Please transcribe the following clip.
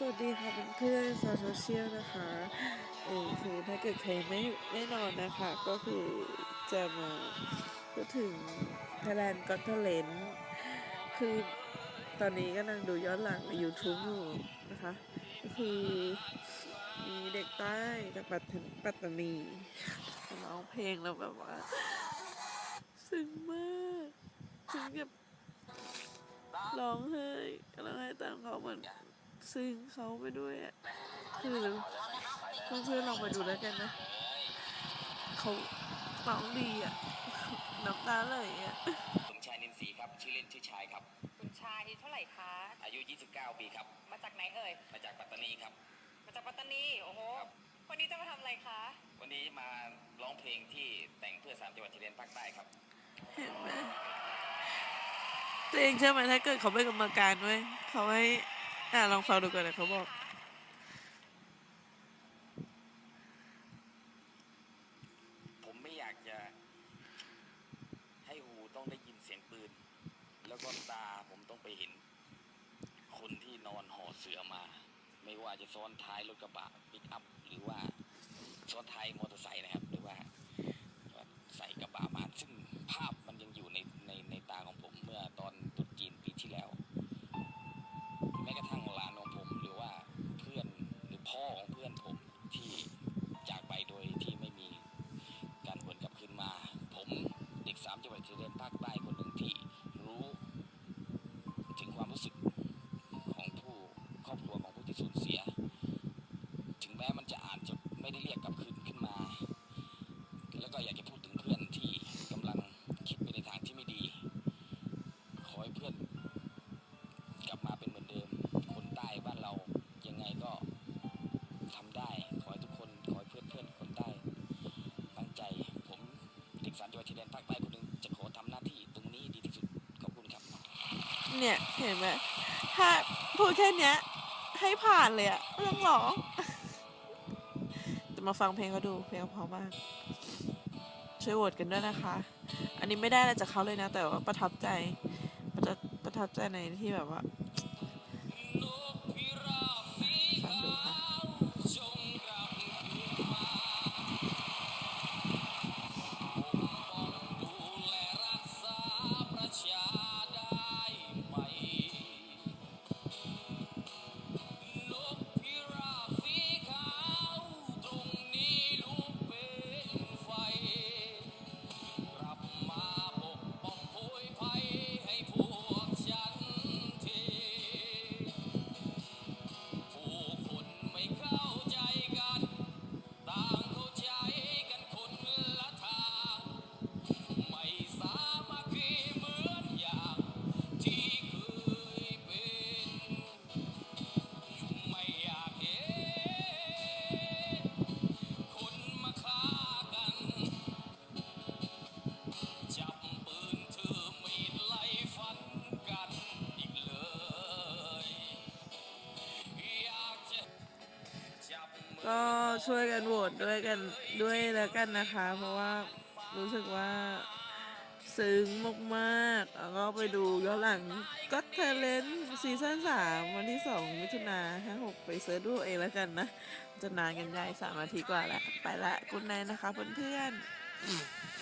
สวัสดีค่ะเพื่อนๆชาวโซเชียลนะคะเออคือถ้าเกิดใครไม่ไม่นอนนะคะ ก็คือจะมาพูดถึง Thailand Got Talent คือตอนนี้กำลังดูย้อนหลังใน YouTube อยู่นะคะ ก็คือมีเด็กใต้จากปัตตปัตตานีร้องเพลงแล้วแบบว่าซึ้งมากซึ้งแบบร้องไห้ร้องไห้ตามเขาเหมือน ซึ้งเขาไปด้วยอะคือเพื่อนๆลองไปดูแล้วกันนะเขาร้องดีอะน้ำตาไหลอะสมชายนินทรีย์ครับชื่อเล่นชื่อชายครับ คุณชายอายุเท่าไหร่คะ อายุ 29 ปีครับ มาจากไหนเอ่ย มาจากปัตตานีครับ มาจากปัตตานีโอ้โหครับวันนี้จะมาทำอะไรคะ วันนี้มาร้องเพลงที่แต่งเพื่อสามจังหวัดชายแดนภาคใต้ครับเห็นไหมตัวเองใช่อไหมถ้าเกิดเขาเป็นกรรมการไว้ยเขาให้ อะลองฟังดูก่อนนะเขาบอกผมไม่อยากจะ ให้หูต้องได้ยินเสียงปืน แล้วก็ตาผมต้องไปเห็น คนที่นอนห่อเสือมา ไม่ว่าจะซ้อนท้ายรถกระบะปิกอัพหรือว่าามจังหวัดชายแดนภาคใต้คนหนึ่งจะขอทำหน้าที่ตรงนี้ดีที่สุดขอบคุณครับ เนี่ยเห็นไหมถ้าพูดแค่เนี้ย ให้ผ่านเลยอะไม่ต้องร้อจะมาฟังเพลงเขาดูเพลงเขาเพราะมากช่วยโหวตกันด้วยนะคะ อันนี้ไม่ได้อะไรจากเขาเลยนะ แต่ว่าประทับใจประทับประทับใจในที่แบบว่า ก็ช่วยกันโหวตด้วยกันด้วยแล้วกันนะคะ เพราะว่ารู้สึกว่าซึ้งมากๆแล้วก็ไปดูย้อนหลังก็เทเลนซีซั่นสามวันที่สองมิถุนาห้าหกไปเซิร์ชดูเองแล้วกันนะ จะนานกันใหญ่สามนาทีกว่าแล้วไปละกุณนายนะคะเพื่อนๆ